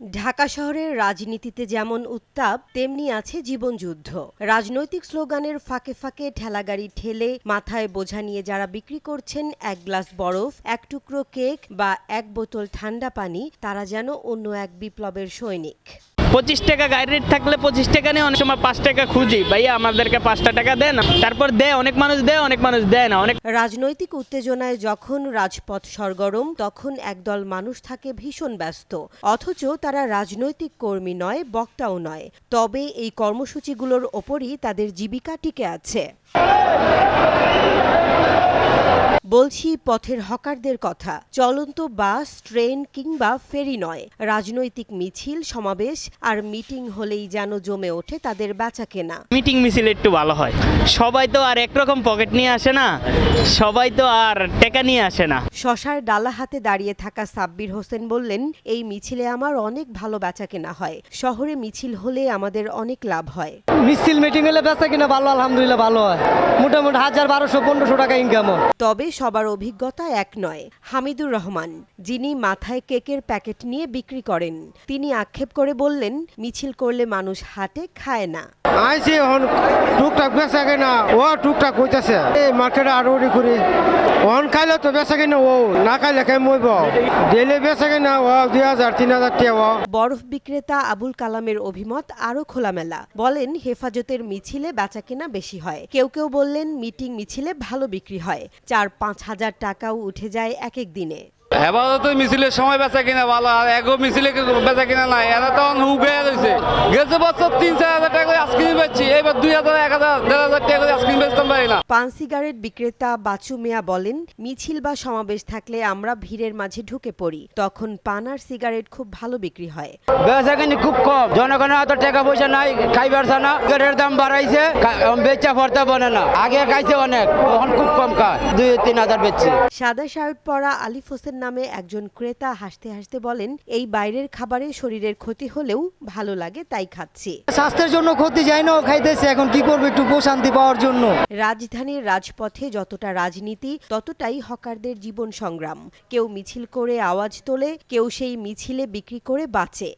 ঢাকা শহরের রাজনীতিতে যেমন উত্তাপ, তেমনি আছে জীবনযুদ্ধ। রাজনৈতিক স্লোগানের ফাঁকে ফাঁকে ঠেলাগাড়ি ঠেলে মাথায় বোঝা নিয়ে যারা বিক্রি করছেন, এক গ্লাস বরফ, এক টুকরো কেক বা এক বোতল ঠান্ডা পানি, তারা যেন অন্য এক বিপ্লবের সৈনিক। পঁচিশ টাকা গাড়ির রেট থাকলে পঁচিশ টাকা নিয়ে অনেক সময় পাঁচ টাকা খুঁজি। ভাইয়া, আমাদেরকে পাঁচটা টাকা দেন তারপর দেয়, অনেক মানুষ দেয়, অনেক মানুষ দেয় না। অনেক রাজনৈতিক উত্তেজনায় যখন রাজপথ সরগরম, তখন একদল মানুষ থাকে ভীষণ ব্যস্ত। অথচ তারা রাজনৈতিক কর্মী নয়, বক্তাও নয়। তবে এই কর্মসূচিগুলোর ওপরই তাদের জীবিকা টিকে আছে। বলছি পথের হকারদের কথা। চলন্ত বাস ট্রেন কিংবা ফেরি নয়। রাজনৈতিক মিছিল সমাবেশ আর মিটিং হলেই যেন জমে ওঠে তাদের বেচা কেনা মিটিং মিছিল একটু ভালো হয়। সবাই তো আর একরকম পকেট নিয়ে আসে না। সবাই তো আর টাকা নিয়ে আসে না। শশার ডালা হাতে দাঁড়িয়ে থাকা সাব্বির হোসেন বললেন এই মিছিলে আমার অনেক ভালো বেচা কেনা হয়। শহরে মিছিল হলে আমাদের অনেক লাভ হয়। মিছিল মিটিং হলে বেচা কিনা ভালো আলহামদুলিল্লাহ ভালো হয়। মোটামুটি হাজার বারোশো পনেরোশো টাকা ইনকাম তবে সবার অভিজ্ঞতা এক নয়। হামিদুর রহমান, যিনি মাথায় কেকের প্যাকেট নিয়ে বিক্রি করেন, তিনি আক্ষেপ করে বললেন, মিছিল করলে মানুষ হাটে খায় না। টুকটাক বেচা কিনা? ও টুকটাক কইতাছে। এই মার্কেটে আরও উড়ি করি অন খাইলে তো বেচা কিনা, ও না খাইলে কে মইব ডেলি বেচা কিনা, ও দুই হাজার, তিন হাজার টাকা বরফ বিক্রেতা আবুল কালামের অভিমত আরও খোলামেলা। বলেন, হেফাজতের মিছিলে বেচা বেচাকেনা বেশি হয়। কেউ কেউ বললেন, মিটিং মিছিলে ভালো বিক্রি হয়। চার পাঁচ হাজার টাকাও উঠে যায় এক এক দিনে। হেফাজত মিছিলের সময় বেচা কিনা ভালো আর এগো মিছিলে বেচা কিনা নাই? এরা তখন হুগে রয়েছে গেছে বছর তিন চার হাজার টাকা করে আইসক্রিম বেচছি এবার দুই হাজার এক হাজার দেড় হাজার টাকা করে আইসক্রিম বেচতাম পারি না। পান সিগারেট বিক্রেতা বাচু মিয়া বলেন মিছিল বা সমাবেশ থাকলে আমরা ভিড়ের মাঝে ঢুকে পড়ি। তখন পান আর সিগারেট খুব ভালো বিক্রি হয়। বেচা কিনি খুব কম। জনগণের অত টাকা পয়সা নাই খাই পারছে না। গাড়ির দাম বাড়াইছে বেচা পড়তে বনে না। আগে খাইছে অনেক এখন খুব কম খায়। দুই তিন হাজার বেচছি। সাদা শার্ট পরা আলিফ হোসেন নামে একজন ক্রেতা হাসতে হাসতে বলেন এই বাইরের খাবারে শরীরের ক্ষতি হলেও ভালো লাগে তাই খাচ্ছি। স্বাস্থ্যের জন্য ক্ষতি যায় না খাইতেছে এখন কি করবে একটু প্রশান্তি পাওয়ার জন্য? রাজধানীর রাজপথে যতটা রাজনীতি ততটাই হকারদের জীবন সংগ্রাম। কেউ মিছিল করে আওয়াজ তোলে কেউ সেই মিছিলে বিক্রি করে বাঁচে।